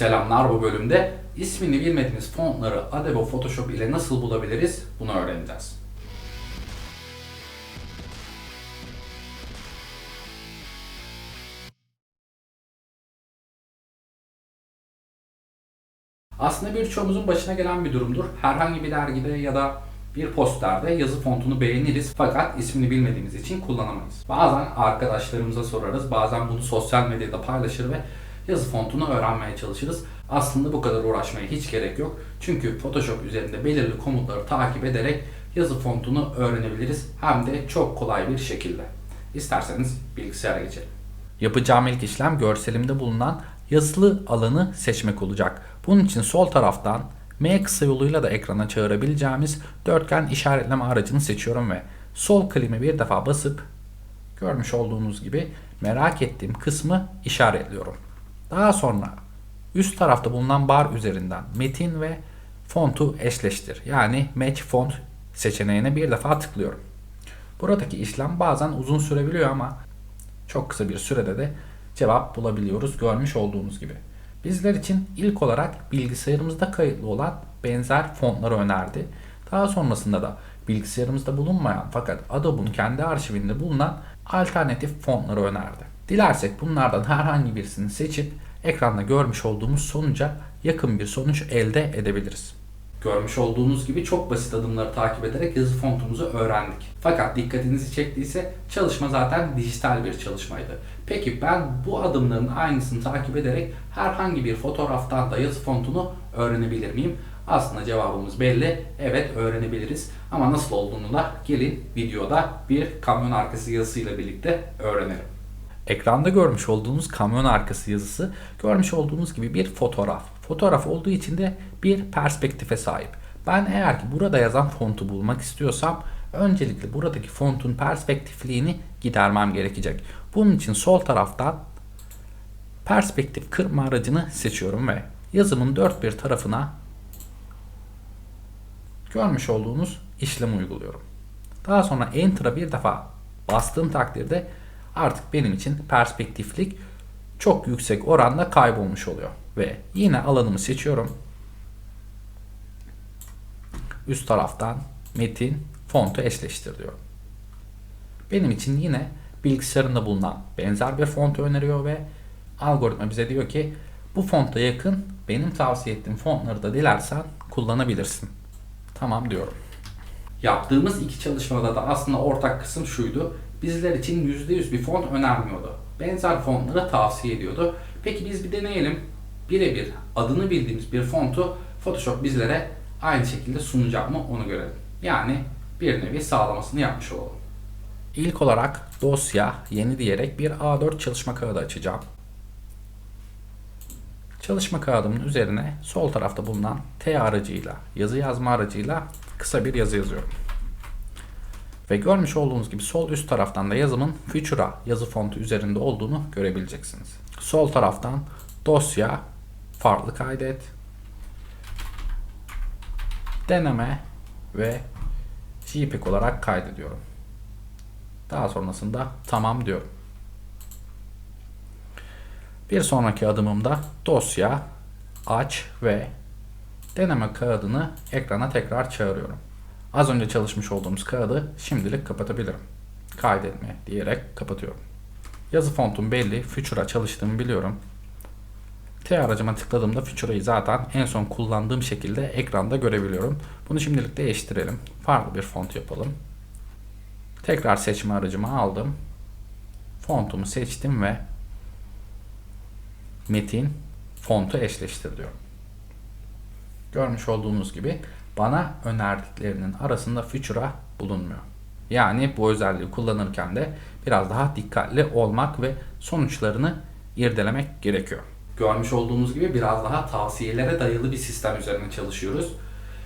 Selamlar bu bölümde ismini bilmediğiniz fontları Adobe Photoshop ile nasıl bulabiliriz bunu öğreneceğiz. Aslında birçoğumuzun başına gelen bir durumdur. Herhangi bir dergide ya da bir posterde yazı fontunu beğeniriz fakat ismini bilmediğimiz için kullanamayız. Bazen arkadaşlarımıza sorarız, bazen bunu sosyal medyada paylaşır ve yazı fontunu öğrenmeye çalışırız. Aslında bu kadar uğraşmaya hiç gerek yok. Çünkü Photoshop üzerinde belirli komutları takip ederek yazı fontunu öğrenebiliriz. Hem de çok kolay bir şekilde. İsterseniz bilgisayara geçelim. Yapacağım ilk işlem görselimde bulunan yazılı alanı seçmek olacak. Bunun için sol taraftan M kısa yoluyla da ekrana çağırabileceğimiz dörtgen işaretleme aracını seçiyorum ve sol klimi bir defa basıp görmüş olduğunuz gibi merak ettiğim kısmı işaretliyorum. Daha sonra üst tarafta bulunan bar üzerinden metin ve fontu eşleştir. Yani match font seçeneğine bir defa tıklıyorum. Buradaki işlem bazen uzun sürebiliyor ama çok kısa bir sürede de cevap bulabiliyoruz görmüş olduğunuz gibi. Bizler için ilk olarak bilgisayarımızda kayıtlı olan benzer fontları önerdi. Daha sonrasında da bilgisayarımızda bulunmayan fakat Adobe'un kendi arşivinde bulunan alternatif fontları önerdi. Dilersek bunlardan herhangi birisini seçip ekranda görmüş olduğumuz sonuca yakın bir sonuç elde edebiliriz. Görmüş olduğunuz gibi çok basit adımları takip ederek yazı fontumuzu öğrendik. Fakat dikkatinizi çektiyse çalışma zaten dijital bir çalışmaydı. Peki ben bu adımların aynısını takip ederek herhangi bir fotoğraftan da yazı fontunu öğrenebilir miyim? Aslında cevabımız belli. Evet öğrenebiliriz. Ama nasıl olduğunu da gelin videoda bir kamyon arkası yazısıyla birlikte öğrenelim. Ekranda görmüş olduğunuz kamyon arkası yazısı görmüş olduğunuz gibi bir fotoğraf. Fotoğraf olduğu için de bir perspektife sahip. Ben eğer ki burada yazan fontu bulmak istiyorsam öncelikle buradaki fontun perspektifliğini gidermem gerekecek. Bunun için sol taraftan perspektif kırma aracını seçiyorum ve yazımın dört bir tarafına görmüş olduğunuz işlemi uyguluyorum. Daha sonra Enter'a bir defa bastığım takdirde artık benim için perspektiflik çok yüksek oranda kaybolmuş oluyor. Ve yine alanımı seçiyorum. Üst taraftan metin fontu eşleştir diyorum. Benim için yine bilgisayarında bulunan benzer bir font öneriyor ve algoritma bize diyor ki bu fonta yakın benim tavsiye ettiğim fontları da dilersen kullanabilirsin. Tamam diyorum. Yaptığımız iki çalışmada da aslında ortak kısım şuydu. Bizler için %100 bir font önermiyordu. Benzer fontları tavsiye ediyordu. Peki biz bir deneyelim. Birebir adını bildiğimiz bir fontu Photoshop bizlere aynı şekilde sunacak mı onu görelim. Yani bir nevi sağlamasını yapmış olalım. İlk olarak dosya yeni diyerek bir A4 çalışma kağıdı açacağım. Çalışma kağıdımın üzerine sol tarafta bulunan T aracıyla, yazı yazma aracıyla kısa bir yazı yazıyorum. Ve görmüş olduğunuz gibi sol üst taraftan da yazımın Futura yazı fontu üzerinde olduğunu görebileceksiniz. Sol taraftan dosya, farklı kaydet, deneme ve JPEG olarak kaydediyorum. Daha sonrasında tamam diyorum. Bir sonraki adımımda dosya, aç ve deneme kağıdını ekrana tekrar çağırıyorum. Az önce çalışmış olduğumuz kağıdı şimdilik kapatabilirim. Kaydetme diyerek kapatıyorum. Yazı fontum belli. Futura çalıştığımı biliyorum. T aracıma tıkladığımda Futura'yı zaten en son kullandığım şekilde ekranda görebiliyorum. Bunu şimdilik değiştirelim. Farklı bir font yapalım. Tekrar seçme aracımı aldım. Fontumu seçtim ve metin fontu eşleştir diyorum. Görmüş olduğunuz gibi bana önerdiklerinin arasında Futura bulunmuyor. Yani bu özelliği kullanırken de biraz daha dikkatli olmak ve sonuçlarını irdelemek gerekiyor. Görmüş olduğunuz gibi biraz daha tavsiyelere dayalı bir sistem üzerine çalışıyoruz.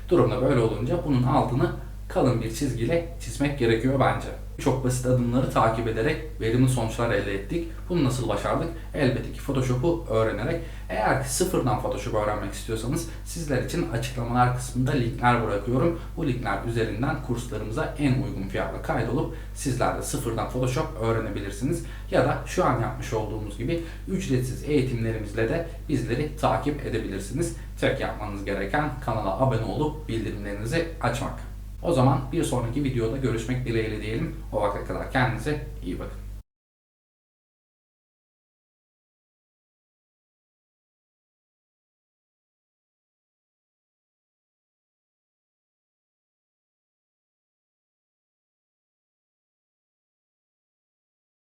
Durumda böyle olunca bunun altını kalın bir çizgiyle çizmek gerekiyor bence. Çok basit adımları takip ederek verimli sonuçlar elde ettik. Bunu nasıl başardık? Elbette ki Photoshop'u öğrenerek. Eğer ki sıfırdan Photoshop öğrenmek istiyorsanız sizler için açıklamalar kısmında linkler bırakıyorum. Bu linkler üzerinden kurslarımıza en uygun fiyatla kaydolup sizler de sıfırdan Photoshop öğrenebilirsiniz. Ya da şu an yapmış olduğumuz gibi ücretsiz eğitimlerimizle de bizleri takip edebilirsiniz. Tek yapmanız gereken kanala abone olup bildirimlerinizi açmak. O zaman bir sonraki videoda görüşmek dileğiyle diyelim. O vakte kadar kendinize iyi bakın.